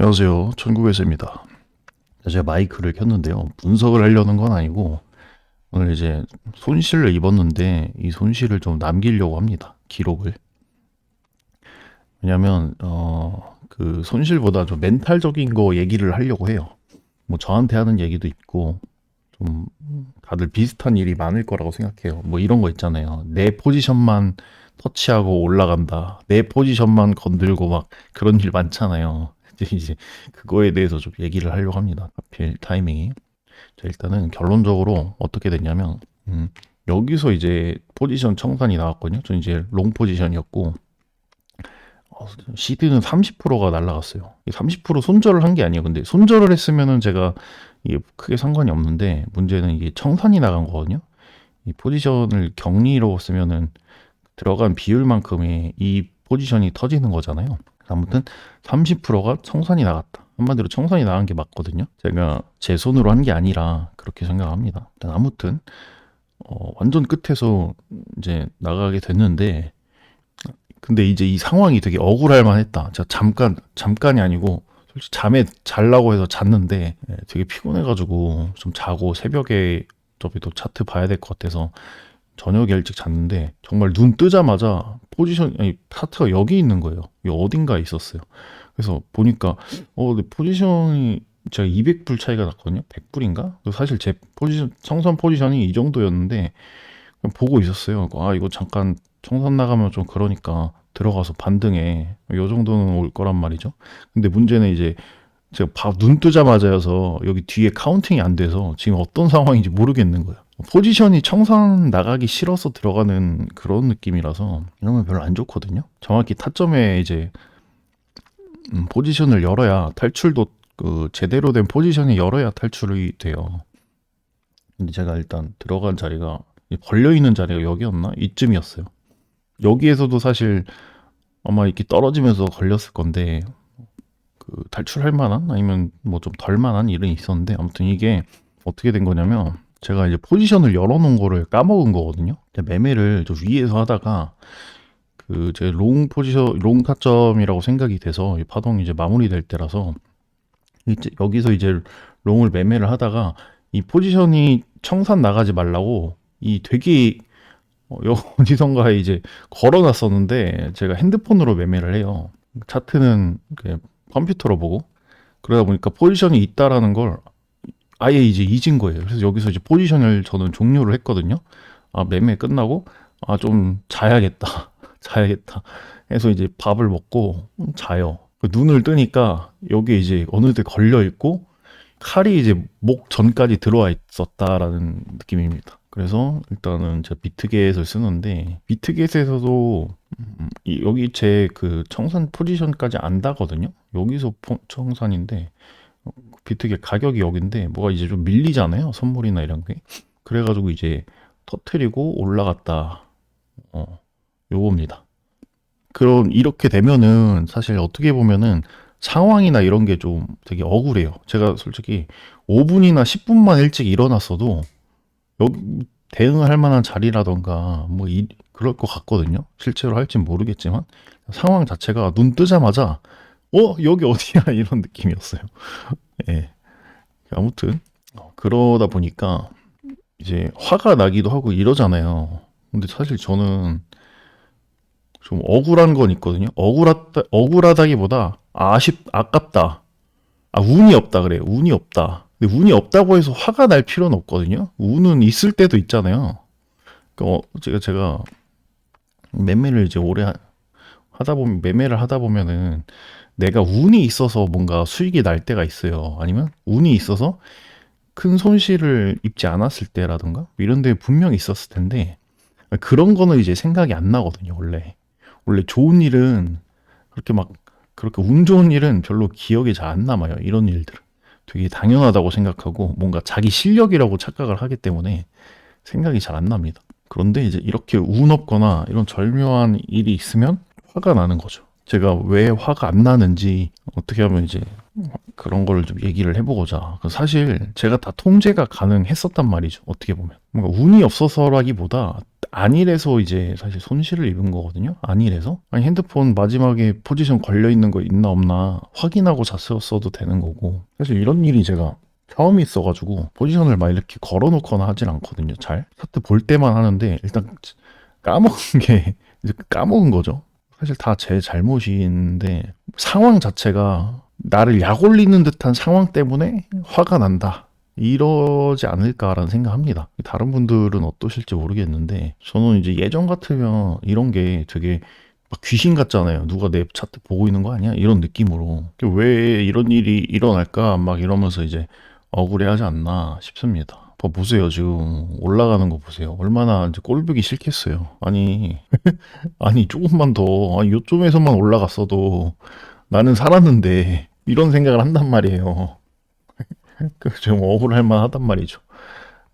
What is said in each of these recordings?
안녕하세요. 천국에서입니다. 제가 마이크를 켰는데요. 분석을 하려는 건 아니고 오늘 이제 손실을 입었는데 이 손실을 좀 남기려고 합니다. 기록을. 왜냐면 어 그 손실보다 좀 멘탈적인 거 얘기를 하려고 해요. 뭐 저한테 하는 얘기도 있고 좀 다들 비슷한 일이 많을 거라고 생각해요. 뭐 이런 거 있잖아요. 내 포지션만 터치하고 올라간다. 내 포지션만 건들고 막 그런 일 많잖아요. 이제 그거에 대해서 좀 얘기를 하려고 합니다. 하필 타이밍이. 자, 일단은 결론적으로 어떻게 됐냐면, 음, 여기서 이제 포지션 청산이 나왔거든요. 저 이제 롱 포지션이었고, 어, 시드는 30%가 날라갔어요. 30% 손절을 한 게 아니에요. 근데 손절을 했으면은 제가 이게 크게 상관이 없는데, 문제는 이게 청산이 나간 거거든요. 이 포지션을 격리로 쓰면은 들어간 비율만큼의 이 포지션이 터지는 거잖아요. 아무튼 30%가 청산이 나갔다. 한마디로 청산이 나간 게 맞거든요. 제가 제 손으로 한 게 아니라 그렇게 생각합니다. 아무튼 어, 완전 끝에서 이제 나가게 됐는데 근데 이제 이 상황이 되게 억울할 만했다. 제가 잠깐 잠깐이 아니고 솔직히 잠에 잘라고 해서 잤는데 예, 되게 피곤해가지고 좀 자고 새벽에 어차피 또 차트 봐야 될 것 같아서 저녁에 일찍 잤는데 정말 눈 뜨자마자 포지션 아니 차트가 여기 있는 거예요. 이 어딘가에 있었어요. 그래서 보니까 어 근데 포지션이 제가 200불 차이가 났거든요. 100불인가? 사실 제 포지션 청산 포지션이 이 정도였는데 보고 있었어요. 아 이거 잠깐 청산 나가면 좀 그러니까 들어가서 반등해. 요 정도는 올 거란 말이죠. 근데 문제는 이제 제가 바, 눈 뜨자마자여서 여기 뒤에 카운팅이 안 돼서 지금 어떤 상황인지 모르겠는 거예요. 포지션이 청산 나가기 싫어서 들어가는 그런 느낌이라서 건 별로 안 좋거든요. 정확히 타점에 이제 음, 포지션을 열어야 탈출도 그 제대로 된 포지션이 열어야 탈출이 돼요. 근데 제가 일단 들어간 자리가 벌려 있는 자리가 여기였나 이쯤이었어요. 여기에서도 사실 아마 이렇게 떨어지면서 걸렸을 건데 그 탈출할 만한 아니면 뭐 좀 덜 만한 일은 있었는데 아무튼 이게 어떻게 된 거냐면 제가 이제 포지션을 열어놓은 거를 까먹은 거거든요. 매매를 저 위에서 하다가 그 제 롱 포지션 롱 타점이라고 생각이 돼서 이 파동이 이제 마무리될 때라서 이제 여기서 이제 롱을 매매를 하다가 이 포지션이 청산 나가지 말라고 이 되게 어, 여- 어디선가에 이제 걸어놨었는데 제가 핸드폰으로 매매를 해요. 차트는 그 컴퓨터로 보고 그러다 보니까 포지션이 있다라는 걸 아예 이제 잊은 거예요. 그래서 여기서 이제 포지션을 저는 종료를 했거든요. 아, 매매 끝나고 아, 좀 자야겠다. 자야겠다. 해서 이제 밥을 먹고 음, 자요. 그 눈을 뜨니까 여기 이제 어느새 걸려 있고 칼이 이제 목 전까지 들어와 있었다라는 느낌입니다. 그래서 일단은 제가 비트겟을 쓰는데 비트겟에서도 음, 이- 여기 제 그 청산 포지션까지 안 다거든요. 여기서 포- 청산인데 어, 비트겟 가격이 여긴데 뭐가 이제 좀 밀리잖아요. 선물이나 이런 게. 그래가지고 이제 터트리고 올라갔다. 어, 요겁니다. 그런 이렇게 되면은 사실 어떻게 보면은 상황이나 이런 게 좀 되게 억울해요. 제가 솔직히 5분이나 10분만 일찍 일어났어도 여기 대응을 할 만한 자리라던가 뭐 이, 그럴 것 같거든요. 실제로 할진 모르겠지만 상황 자체가 눈 뜨자마자 어 여기 어디야 이런 느낌이었어요. 예. 아무튼 어, 그러다 보니까 이제 화가 나기도 하고 이러잖아요. 근데 사실 저는 좀 억울한 건 있거든요. 억울하다, 억울하다기보다 아쉽, 아깝다. 아, 운이 없다 그래요. 운이 없다. 근데 운이 없다고 해서 화가 날 필요는 없거든요. 운은 있을 때도 있잖아요. 그 어, 제가, 제가 매매를 이제 오래 하- 하다 보면, 매매를 하다 보면은 내가 운이 있어서 뭔가 수익이 날 때가 있어요. 아니면 운이 있어서 큰 손실을 입지 않았을 때라든가 이런 데 분명히 있었을 텐데 그런 거는 이제 생각이 안 나거든요, 원래. 원래 좋은 일은 그렇게 막 그렇게 운 좋은 일은 별로 기억에 잘안 남아요. 이런 일들은 되게 당연하다고 생각하고 뭔가 자기 실력이라고 착각을 하기 때문에 생각이 잘 안 납니다. 그런데 이제 이렇게 운 없거나 이런 절묘한 일이 있으면 화가 나는 거죠. 제가 왜 화가 안 나는지 어떻게 하면 이제 그런 거를 좀 얘기를 해보고자. 사실 제가 다 통제가 가능했었단 말이죠. 어떻게 보면. 뭔가 운이 없어서라기보다 안일해서 이제 사실 손실을 입은 거거든요. 안일해서. 아니 핸드폰 마지막에 포지션 걸려 있는 거 있나 없나 확인하고 잤었어도 되는 거고. 사실 이런 일이 제가 처음 있어가지고 포지션을 막 이렇게 걸어놓거나 하진 않거든요. 잘 차트 볼 때만 하는데 일단 까먹은 게 이제 까먹은 거죠. 사실 다 제 잘못인데 상황 자체가 나를 약 올리는 듯한 상황 때문에 화가 난다. 이러지 않을까라는 생각합니다. 다른 분들은 어떠실지 모르겠는데 저는 이제 예전 같으면 이런 게 되게 막 귀신 같잖아요. 누가 내 차트 보고 있는 거 아니야? 이런 느낌으로 왜 이런 일이 일어날까 막 이러면서 이제 억울해하지 않나 싶습니다. 봐 보세요 지금 올라가는 거 보세요. 얼마나 이제 꼴보기 싫겠어요. 아니 아니 조금만 더 아니 요점에서만 올라갔어도 나는 살았는데 이런 생각을 한단 말이에요. 그좀 억울할 만하단 말이죠.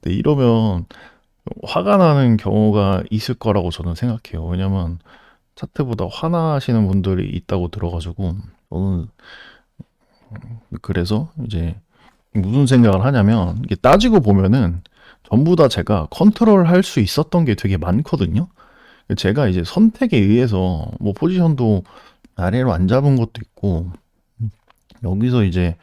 근데 이러면 화가 나는 경우가 있을 거라고 저는 생각해요. 왜냐면 차트보다 화나시는 분들이 있다고 들어가지고 저는 그래서 이제 무슨 생각을 하냐면 이게 따지고 보면은 전부 다 제가 컨트롤 할 수 있었던 게 되게 많거든요. 제가 이제 선택에 의해서 뭐 포지션도 아래로 안 잡은 것도 있고 여기서 이제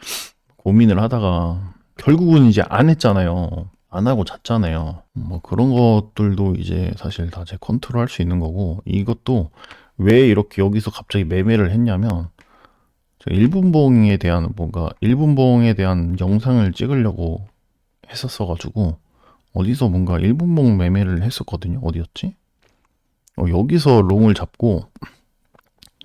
고민을 하다가 결국은 이제 안 했잖아요. 안 하고 잤잖아요. 뭐 그런 것들도 이제 사실 다 제 컨트롤 할 수 있는 거고 이것도 왜 이렇게 여기서 갑자기 매매를 했냐면 제가 일분봉에 대한 뭔가 일분봉에 대한 영상을 찍으려고 했었어 가지고 어디서 뭔가 일분봉 매매를 했었거든요. 어디였지? 어, 여기서 롱을 잡고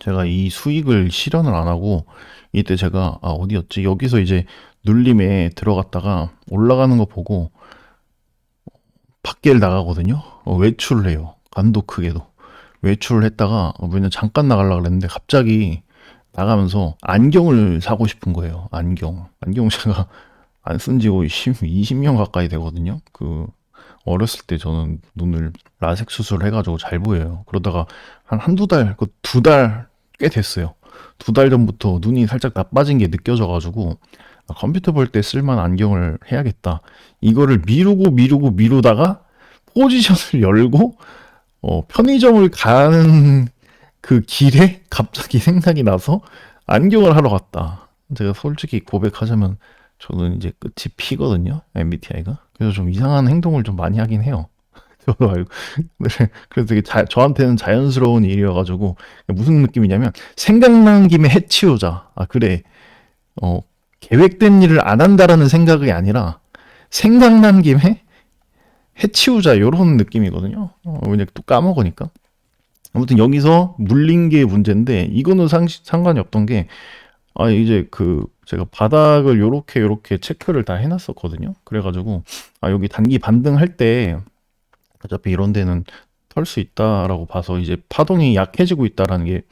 제가 이 수익을 실현을 안 하고 이때 제가 아 어디였지? 여기서 이제 눌림에 들어갔다가 올라가는 거 보고 밖에를 나가거든요. 어, 외출을 해요. 간도 크게도 외출을 했다가 어, 왜냐면 잠깐 나가려고 그랬는데 갑자기 나가면서 안경을 사고 싶은 거예요. 안경. 안경 제가 안 쓴지 거의 10, 20년 가까이 되거든요. 그 어렸을 때 저는 눈을 라섹 수술을 해가지고 잘 보여요. 그러다가 한 한두 달, 그 두 달 꽤 됐어요. 두 달 전부터 눈이 살짝 나빠진 게 느껴져가지고 아, 컴퓨터 볼 때 쓸만 안경을 해야겠다. 이거를 미루고 미루고 미루다가 포지션을 열고 어, 편의점을 가는 그 길에 갑자기 생각이 나서 안경을 하러 갔다. 제가 솔직히 고백하자면 저는 이제 끝이 피거든요. MBTI가. 그래서 좀 이상한 행동을 좀 많이 하긴 해요. 저도 알고. 네, 그래서 되게 자, 저한테는 자연스러운 일이어가지고 무슨 느낌이냐면 생각난 김에 해치우자. 아 그래. 어 계획된 일을 안 한다라는 생각이 아니라 생각난 김에 해치우자 이런 느낌이거든요. 어, 왜냐 또 까먹으니까. 아무튼 여기서 물린 게 문제인데 이거는 상, 상관이 없던 게 아 이제 그 제가 바닥을 요렇게 요렇게 체크를 다 해놨었거든요. 그래가지고 아 여기 단기 반등할 때 어차피 이런 데는 털 수 있다라고 봐서 이제 파동이 약해지고 있다라는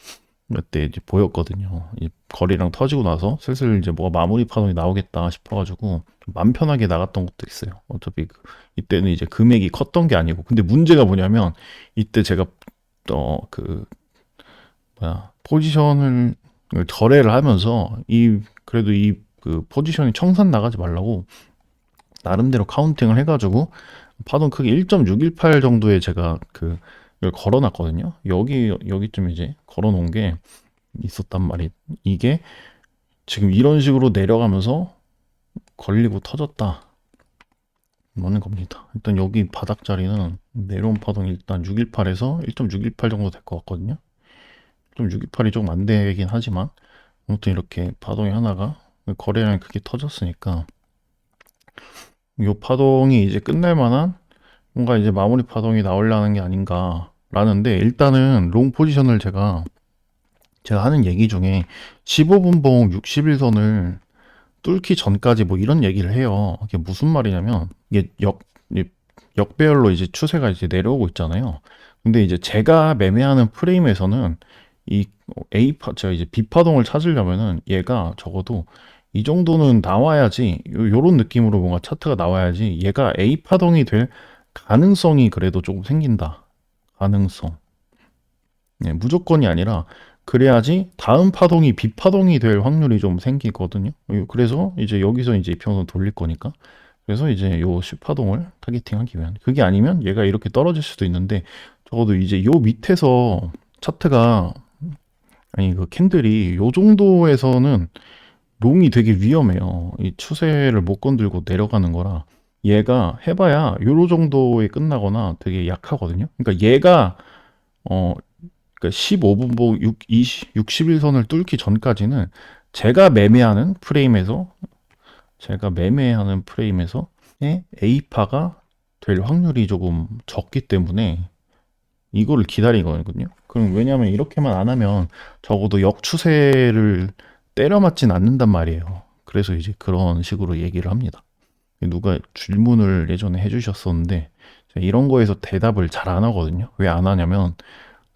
게몇대 이제 보였거든요. 이 거리랑 터지고 나서 슬슬 이제 뭐가 마무리 파동이 나오겠다 싶어가지고 좀맘 편하게 나갔던 것도 있어요. 어차피 그- 이때는 이제 금액이 컸던 게 아니고 근데 문제가 뭐냐면 이때 제가 어그 뭐야 포지션을 절해를 하면서 이 그래도 이 그 포지션이 청산 나가지 말라고 나름대로 카운팅을 해가지고 파동 크기 1.618 정도에 제가 그 이걸 걸어놨거든요. 여기 여기쯤 이제 걸어놓은 게 있었단 말이 이게 지금 이런 식으로 내려가면서 걸리고 터졌다. 뭐는 겁니다. 일단 여기 바닥 자리는 내려온 파동이 일단 618에서 1.618 정도 될 것 같거든요. 1.618이 조금 안 되긴 하지만 아무튼 이렇게 파동이 하나가 거래량이 크게 터졌으니까 이 파동이 이제 끝날 만한 뭔가 이제 마무리 파동이 나오려는 게 아닌가라는데 일단은 롱 포지션을 제가 제가 하는 얘기 중에 15분봉 60일선을 뚫기 전까지 뭐 이런 얘기를 해요. 이게 무슨 말이냐면 이게 역 이- 역배열로 이제 추세가 이제 내려오고 있잖아요. 근데 이제 제가 매매하는 프레임에서는 이 A파 제가 이제 B파동을 찾으려면은 얘가 적어도 이 정도는 나와야지 요- 요런 느낌으로 뭔가 차트가 나와야지 얘가 A파동이 될 가능성이 그래도 조금 생긴다. 가능성. 네, 무조건이 아니라 그래야지 다음 파동이 B파동이 될 확률이 좀 생기거든요. 그래서 이제 여기서 이제 이평선 돌릴 거니까 그래서 이제 요 10파동을 타겟팅하기 위한 그게 아니면 얘가 이렇게 떨어질 수도 있는데 적어도 이제 요 밑에서 차트가 아니 그 캔들이 요 정도에서는 롱이 되게 위험해요. 이 추세를 못 건들고 내려가는 거라 얘가 해봐야 요로 정도에 끝나거나 되게 약하거든요. 그러니까 얘가 어 그러니까 15분보 6, 20, 61선을 뚫기 전까지는 제가 매매하는 프레임에서 제가 매매하는 프레임에서 A파가 될 확률이 조금 적기 때문에 이거를 기다리거든요. 그럼 왜냐하면 이렇게만 안 하면 적어도 역추세를 때려 맞진 않는단 말이에요. 그래서 이제 그런 식으로 얘기를 합니다. 누가 질문을 예전에 해주셨었는데 이런 거에서 대답을 잘 안 하거든요. 왜 안 하냐면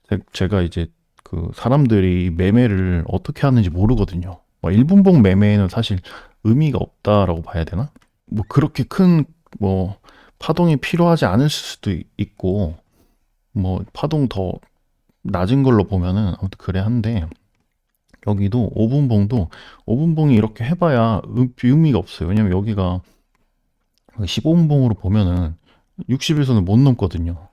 제- 제가 이제 그 사람들이 매매를 어떻게 하는지 모르거든요. 뭐 1분봉 매매에는 사실 의미가 없다라고 봐야 되나? 뭐 그렇게 큰 뭐 파동이 필요하지 않을 수도 있고 뭐 파동 더 낮은 걸로 보면은 아무튼 그래 한데 여기도 5분봉도 5분봉이 이렇게 해봐야 의- 의미가 없어요. 왜냐면 여기가 15분봉으로 보면은 61선을 못 넘거든요.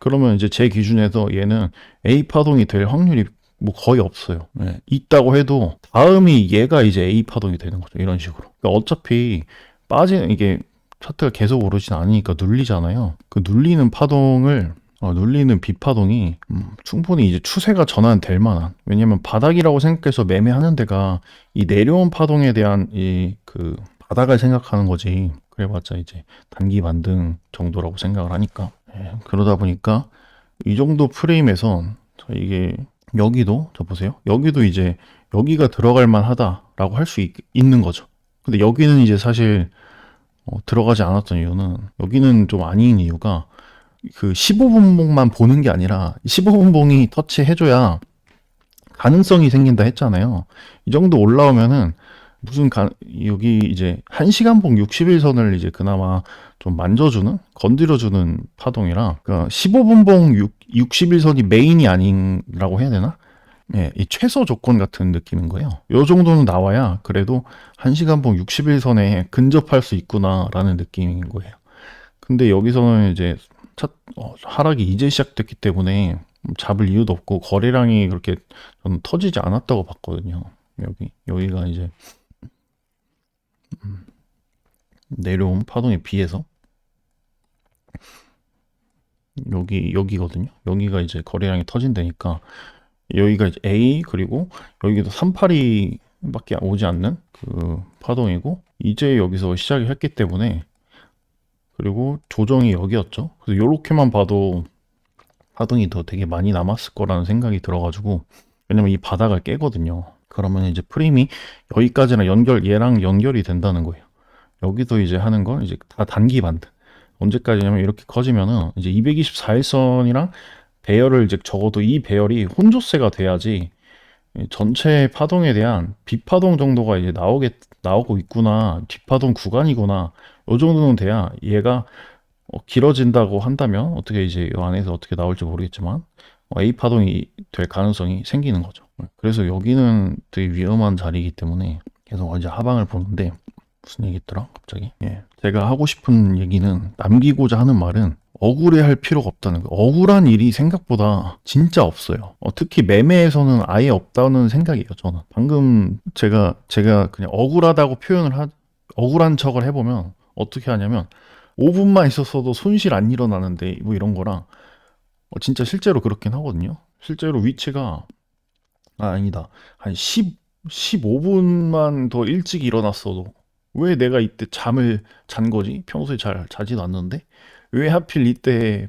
그러면 이제 제 기준에서 얘는 A 파동이 될 확률이 뭐 거의 없어요. 네, 있다고 해도 다음이 얘가 이제 A 파동이 되는 거죠. 이런 식으로. 그러니까 어차피 빠지는 이게 차트가 계속 오르진 않으니까 눌리잖아요. 그 눌리는 파동을 어, 눌리는 비파동이 음, 충분히 이제 추세가 전환될 만한 왜냐면 바닥이라고 생각해서 매매하는 데가 이 내려온 파동에 대한 이 그 바닥을 생각하는 거지. 그래봤자 이제 단기 반등 정도라고 생각을 하니까. 예, 그러다 보니까 이 정도 프레임에서 자, 이게 여기도 저 보세요. 여기도 이제 여기가 들어갈 만하다라고 할 수 있는 거죠. 근데 여기는 이제 사실 어, 들어가지 않았던 이유는 여기는 좀 아닌 이유가 그 15분봉만 보는 게 아니라 15분봉이 터치해줘야 가능성이 생긴다 했잖아요. 이 정도 올라오면은 무슨 가, 여기 이제 1시간봉 60일선을 이제 그나마 좀 만져주는 건드려주는 파동이라 그러니까 15분봉 6, 60일선이 메인이 아닌라고 해야 되나? 예, 이 최소 조건 같은 느낌인 거예요. 요 정도는 나와야 그래도 1시간봉 60일선에 근접할 수 있구나라는 느낌인 거예요. 근데 여기서는 이제 차, 어, 하락이 이제 시작됐기 때문에 잡을 이유도 없고 거래량이 그렇게 저는 터지지 않았다고 봤거든요. 여기 여기가 이제 음, 내려온 파동에 비해서 여기 여기거든요. 여기가 이제 거래량이 터진다니까 여기가 이제 A 그리고 여기도 382밖에 오지 않는 그 파동이고 이제 여기서 시작을 했기 때문에 그리고 조정이 여기였죠. 그래서 요렇게만 봐도 파동이 더 되게 많이 남았을 거라는 생각이 들어가지고 왜냐면 이 바닥을 깨거든요. 그러면 이제 프레임이 여기까지나 연결 얘랑 연결이 된다는 거예요. 여기도 이제 하는 건 이제 다 단기 반등. 언제까지냐면 이렇게 커지면은 이제 224일선이랑 배열을 이제 적어도 이 배열이 혼조세가 돼야지 이 전체 파동에 대한 비파동 정도가 이제 나오게 나오고 있구나. 뒷파동 구간이구나. 요 정도는 돼야 얘가 어, 길어진다고 한다면 어떻게 이제 이 안에서 어떻게 나올지 모르겠지만 어, A 파동이 될 가능성이 생기는 거죠. 그래서 여기는 되게 위험한 자리이기 때문에 계속 이제 하방을 보는데 무슨 얘기 있더라 갑자기? 예. 제가 하고 싶은 얘기는 남기고자 하는 말은 억울해할 필요가 없다는 거. 억울한 일이 생각보다 진짜 없어요. 어, 특히 매매에서는 아예 없다는 생각이에요. 저는 방금 제가 제가 그냥 억울하다고 표현을 하 억울한 척을 해보면 어떻게 하냐면 5분만 있었어도 손실 안 일어나는데 뭐 이런 거랑 어, 진짜 실제로 그렇긴 하거든요. 실제로 위치가 아, 아니다 한 10, 15분만 더 일찍 일어났어도 왜 내가 이때 잠을 잔 거지? 평소에 잘 자지도 않는데 왜 하필 이때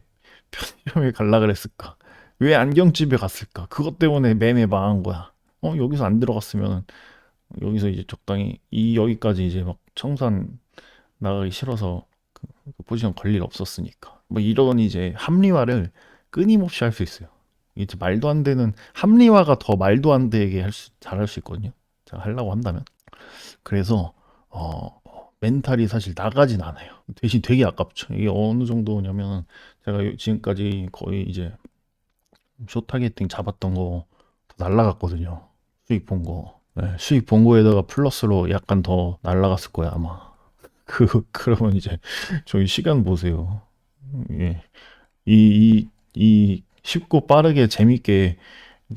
편의점에 갈라 그랬을까? 왜 안경집에 갔을까? 그것 때문에 매매 망한 거야. 어 여기서 안 들어갔으면 여기서 이제 적당히 이 여기까지 이제 막 청산 나가기 싫어서 그, 그 포지션 걸일 없었으니까. 뭐 이런 이제 합리화를 끊임없이 할 수 있어요. 이제 말도 안 되는 합리화가 더 말도 안 되게 할 수, 잘할 수 있거든요. 제가 하려고 한다면. 그래서 어 멘탈이 사실 나가진 않아요. 대신 되게 아깝죠. 이게 어느 정도냐면 제가 요- 지금까지 거의 이제 숏 타겟팅 잡았던 거다 날라갔거든요. 수익 본 거. 네, 수익 본 거에다가 플러스로 약간 더 날라갔을 거야 아마. 그 그러면 이제 저희 시간 보세요. 예. 이, 이, 이 쉽고 빠르게 재밌게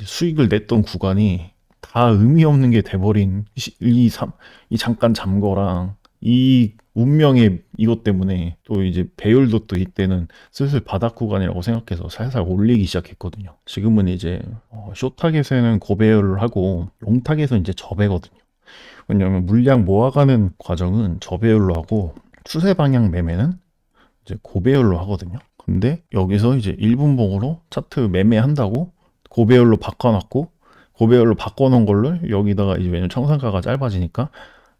수익을 냈던 구간이 다 의미 없는 게 돼버린 시- 이, 삼, 이 잠깐 잠거랑 이 운명의 이것 때문에 또 이제 배율도 또 이때는 슬슬 바닥 구간이라고 생각해서 살살 올리기 시작했거든요. 지금은 이제 어, 쇼타겟에는 고배열을 하고 롱타겟은 이제 저배거든요. 왜냐면 물량 모아가는 과정은 저배율로 하고 추세 방향 매매는 이제 고배율로 하거든요. 근데 여기서 이제 1분봉으로 차트 매매한다고 고배율로 바꿔놨고 고배율로 바꿔놓은 걸로 여기다가 이제 왜냐면 청산가가 짧아지니까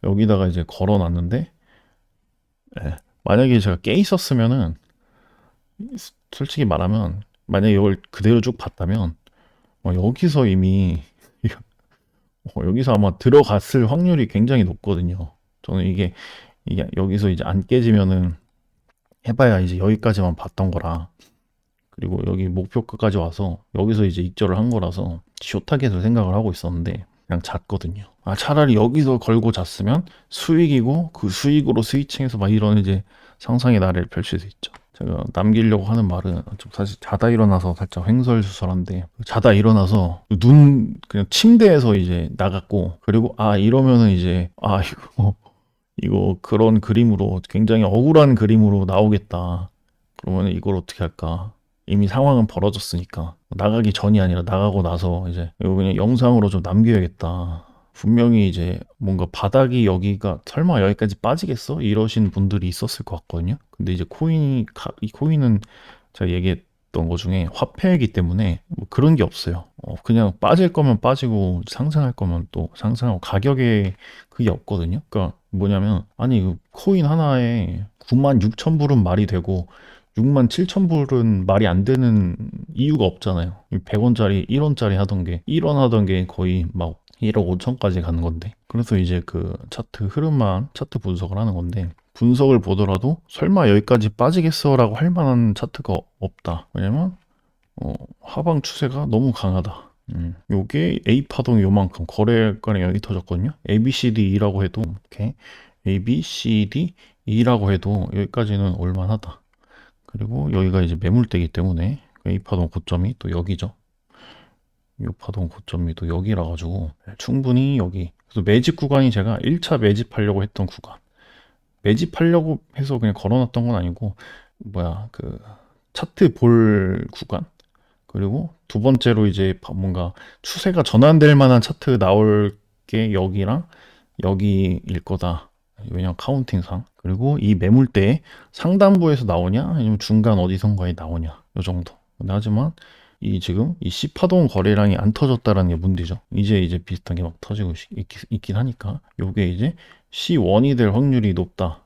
여기다가 이제 걸어 놨는데 예, 만약에 제가 깨 있었으면은 솔직히 말하면 만약에 이걸 그대로 쭉 봤다면 어, 여기서 이미 어, 여기서 아마 들어갔을 확률이 굉장히 높거든요. 저는 이게 이게 여기서 이제 안 깨지면은 해봐야 이제 여기까지만 봤던 거라 그리고 여기 목표가까지 와서 여기서 이제 익절을 한 거라서 쇼타겟을 생각을 하고 있었는데 그냥 잤거든요. 아 차라리 여기서 걸고 잤으면 수익이고 그 수익으로 스위칭해서 막 이런 이제 상상의 나래를 펼칠 수 있죠. 제가 남기려고 하는 말은 좀 사실 자다 일어나서 살짝 횡설수설한데 자다 일어나서 눈 그냥 침대에서 이제 나갔고 그리고 아 이러면은 이제 아 이거 이거 그런 그림으로 굉장히 억울한 그림으로 나오겠다. 그러면 이걸 어떻게 할까? 이미 상황은 벌어졌으니까 나가기 전이 아니라 나가고 나서 이제 이거 그냥 영상으로 좀 남겨야겠다. 분명히 이제 뭔가 바닥이 여기가 설마 여기까지 빠지겠어? 이러신 분들이 있었을 것 같거든요. 근데 이제 코인이 가- 이 코인은 제가 얘기했던 것 중에 화폐이기 때문에 뭐 그런 게 없어요. 어, 그냥 빠질 거면 빠지고 상승할 거면 또 상승하고 가격에 그게 없거든요. 그러니까 뭐냐면 아니 그 코인 하나에 9만 6천 불은 말이 되고 6만 7천 불은 말이 안 되는 이유가 없잖아요. 100원짜리 1원짜리 하던 게 1원 하던 게 거의 막 1억 5천까지 가는 건데. 그래서 이제 그 차트 흐름만 차트 분석을 하는 건데 분석을 보더라도 설마 여기까지 빠지겠어라고 할 만한 차트가 없다. 왜냐면 어, 하방 추세가 너무 강하다. 음, 요게 A 파동 요만큼 거래가량 여기 터졌거든요. A, B, C, D, E라고 해도 이렇게 A, B, C, D, E라고 해도 여기까지는 올만하다. 그리고 여기가 이제 매물대기 때문에 A 파동 고점이 또 여기죠. 이 파동 고점이 또 여기라 가지고 충분히 여기 그래서 매집 구간이 제가 1차 매집하려고 했던 구간 매집하려고 해서 그냥 걸어놨던 건 아니고 뭐야 그 차트 볼 구간 그리고 두 번째로 이제 뭔가 추세가 전환될 만한 차트 나올 게 여기랑 여기일 거다. 왜냐면 카운팅상. 그리고 이 매물대 상단부에서 나오냐 아니면 중간 어디선가에 나오냐 요 정도. 하지만 이 지금 이 C파동 거래량이 안 터졌다라는 게 문제죠. 이제 이제 비슷한 게 막 터지고 있, 있 긴 하니까 요게 이제 C1이 될 확률이 높다.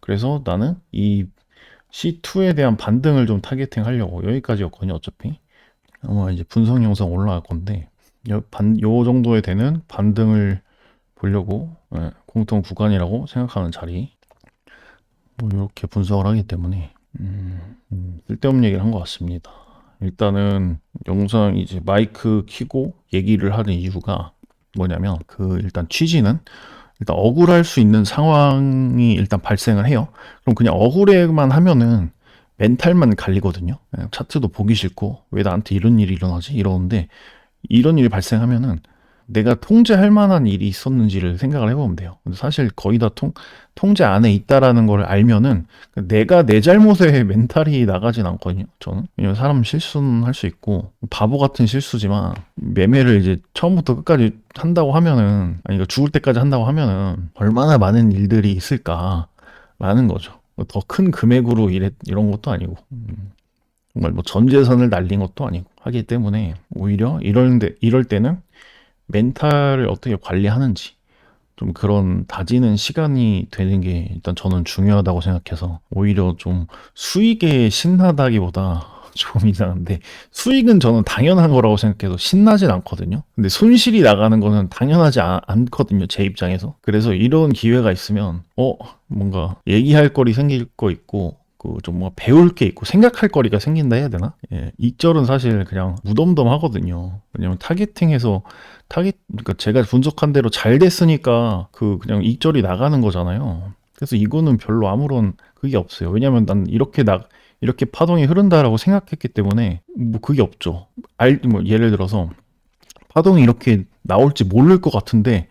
그래서 나는 이 C2에 대한 반등을 좀 타겟팅 하려고 여기까지였거든요 어차피 아마 이제 분석 영상 올라갈 건데 요, 반, 요 정도에 되는 반등을 보려고 예, 공통 구간이라고 생각하는 자리 뭐 이렇게 분석을 하기 때문에 음, 음, 쓸데없는 얘기를 한 것 같습니다 일단은 영상 이제 마이크 키고 얘기를 하는 이유가 뭐냐면 그 일단 취지는 일단 억울할 수 있는 상황이 일단 발생을 해요. 그럼 그냥 억울해만 하면은 멘탈만 갈리거든요. 차트도 보기 싫고 왜 나한테 이런 일이 일어나지 이러는데 이런 일이 발생하면은 내가 통제할 만한 일이 있었는지를 생각을 해보면 돼요. 사실 거의 다 통, 통제 안에 있다라는 걸 알면은 내가 내 잘못에 멘탈이 나가진 않거든요. 저는 왜냐면 사람 실수는 할 수 있고 바보 같은 실수지만 매매를 이제 처음부터 끝까지 한다고 하면은 아니 그 죽을 때까지 한다고 하면은 얼마나 많은 일들이 있을까라는 거죠. 더 큰 금액으로 이래, 이런 것도 아니고 음, 정말 뭐 전 재산을 날린 것도 아니고 하기 때문에 오히려 이럴 이럴 때는 멘탈을 어떻게 관리하는지 좀 그런 다지는 시간이 되는 게 일단 저는 중요하다고 생각해서 오히려 좀 수익에 신나다기보다 좀 이상한데 수익은 저는 당연한 거라고 생각해서 신나진 않거든요. 근데 손실이 나가는 거는 당연하지 않, 않거든요. 제 입장에서. 그래서 이런 기회가 있으면 어 뭔가 얘기할 거리 생길 거 있고 그좀 뭔가 배울 게 있고 생각할 거리가 생긴다 해야 되나? 예, 익절은 사실 그냥 무덤덤하거든요. 왜냐면 타겟팅해서 타겟 그러니까 제가 분석한 대로 잘 됐으니까 그 그냥 익절이 나가는 거잖아요. 그래서 이거는 별로 아무런 그게 없어요. 왜냐면 난 이렇게 나 이렇게 파동이 흐른다라고 생각했기 때문에 뭐 그게 없죠. 알, 뭐 예를 들어서 파동이 이렇게 나올지 모를 것 같은데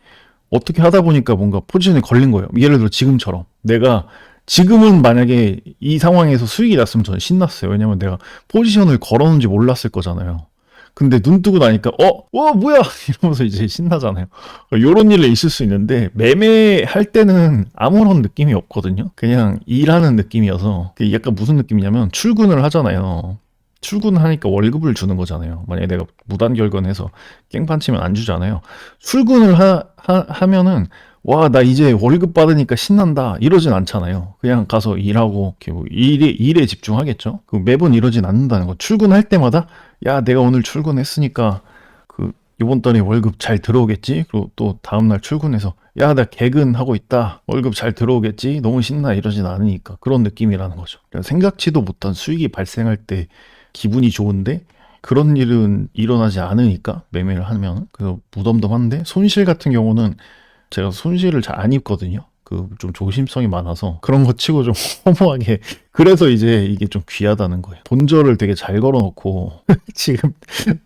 어떻게 하다 보니까 뭔가 포지션에 걸린 거예요. 예를 들어 지금처럼 내가 지금은 만약에 이 상황에서 수익이 났으면 저는 신났어요. 왜냐면 내가 포지션을 걸어놓은지 몰랐을 거잖아요. 근데 눈 뜨고 나니까 어, 와 뭐야 이러면서 이제 신나잖아요. 요런 일이 있을 수 있는데 매매할 때는 아무런 느낌이 없거든요. 그냥 일하는 느낌이어서 그게 약간 무슨 느낌이냐면 출근을 하잖아요. 출근하니까 월급을 주는 거잖아요. 만약에 내가 무단 결건해서 깽판 치면 안 주잖아요. 출근을 하, 하, 하면은 와, 나 이제 월급 받으니까 신난다. 이러진 않잖아요. 그냥 가서 일하고, 뭐 일에, 일에 집중하겠죠? 그 매번 이러진 않는다는 거. 출근할 때마다, 야, 내가 오늘 출근했으니까, 그, 이번 달에 월급 잘 들어오겠지? 그리고 또 다음날 출근해서, 야, 나 개근하고 있다. 월급 잘 들어오겠지? 너무 신나. 이러진 않으니까. 그런 느낌이라는 거죠. 그러니까 생각지도 못한 수익이 발생할 때 기분이 좋은데, 그런 일은 일어나지 않으니까 매매를 하면 그래서 무덤덤한데 손실 같은 경우는 제가 손실을 잘 안 입거든요. 그 좀 조심성이 많아서 그런 거 치고 좀 허무하게 그래서 이제 이게 좀 귀하다는 거예요. 본절을 되게 잘 걸어놓고 지금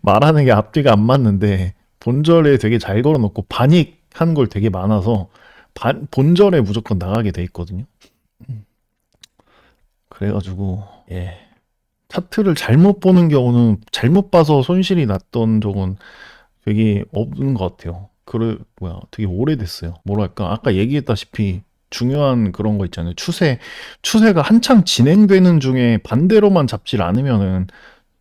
말하는 게 앞뒤가 안 맞는데 본절에 되게 잘 걸어놓고 반익한 걸 되게 많아서 반 본절에 무조건 나가게 돼 있거든요. 그래가지고 예 차트를 잘못 보는 경우는 잘못 봐서 손실이 났던 적은 되게 없는 것 같아요. 그래 뭐야 되게 오래됐어요. 뭐랄까 아까 얘기했다시피 중요한 그런 거 있잖아요. 추세 추세가 한창 진행되는 중에 반대로만 잡질 않으면은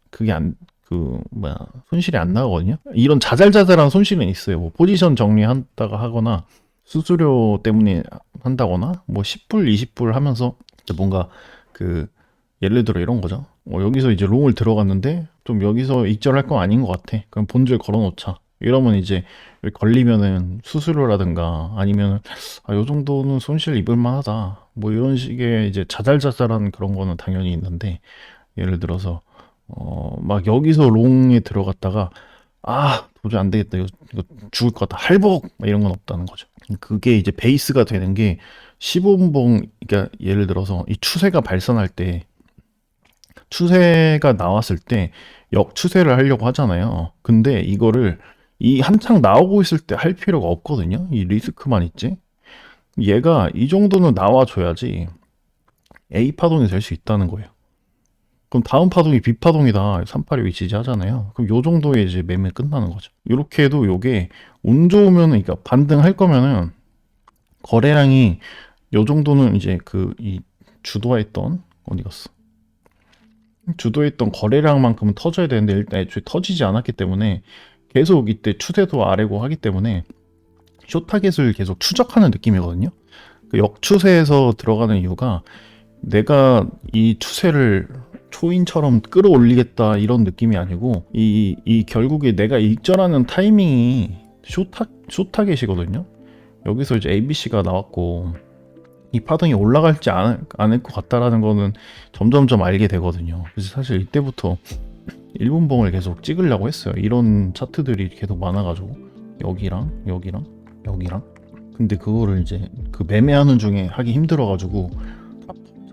그게 안 그 뭐야 손실이 안 나거든요. 이런 자잘자잘한 손실은 있어요. 뭐 포지션 정리한다가 하거나 수수료 때문에 한다거나 뭐 10불 20불 하면서 뭔가 그 예를 들어 이런 거죠. 어, 여기서 이제 롱을 들어갔는데 좀 여기서 익절할 건 아닌 것 같아. 그럼 본질 걸어놓자. 이러면 이제 걸리면은 수수료라든가 아니면 아, 요 정도는 손실 입을 만하다. 뭐 이런 식의 이제 자잘자잘한 그런 거는 당연히 있는데 예를 들어서 어, 막 여기서 롱에 들어갔다가 아 도저히 안 되겠다. 이거, 이거 죽을 것 같다. 할복 막 이런 건 없다는 거죠. 그게 이제 베이스가 되는 게 15분봉 그러니까 예를 들어서 이 추세가 발산할 때 추세가 나왔을 때 역추세를 하려고 하잖아요. 근데 이거를 이 한창 나오고 있을 때 할 필요가 없거든요. 이 리스크만 있지. 얘가 이 정도는 나와줘야지 A 파동이 될 수 있다는 거예요. 그럼 다음 파동이 B 파동이다. 382 지지하잖아요. 그럼 요 정도에 이제 매매 끝나는 거죠. 이렇게 해도 요게 운 좋으면 그러니까 반등할 거면은 거래량이 요 정도는 이제 그 이 주도했던 어디 갔어? 주도했던 거래량만큼은 터져야 되는데 일단 애초에 터지지 않았기 때문에 계속 이때 추세도 아래고 하기 때문에 쇼타겟을 계속 추적하는 느낌이거든요. 그 역추세에서 들어가는 이유가 내가 이 추세를 초인처럼 끌어올리겠다 이런 느낌이 아니고 이, 이 결국에 내가 일절하는 타이밍이 쇼타, 쇼타겟이거든요. 여기서 이제 ABC가 나왔고 이 파동이 올라갈지 않을, 않을 것 같다라는 거는 점점점 알게 되거든요. 그래서 사실 이때부터 일분봉을 계속 찍으려고 했어요. 이런 차트들이 계속 많아가지고 여기랑 여기랑 여기랑 근데 그거를 이제 그 매매하는 중에 하기 힘들어가지고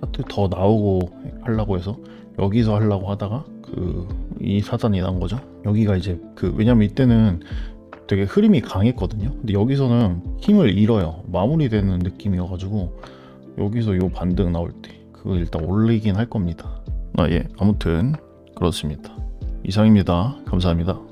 차트 더 나오고 하려고 해서 여기서 하려고 하다가 그 이 사단이 난 거죠. 여기가 이제 그 왜냐면 이때는 되게 흐름이 강했거든요. 근데 여기서는 힘을 잃어요. 마무리되는 느낌이어가지고 여기서 요 반등 나올 때 그거 일단 올리긴 할 겁니다. 아 예, 아무튼 그렇습니다. 이상입니다. 감사합니다.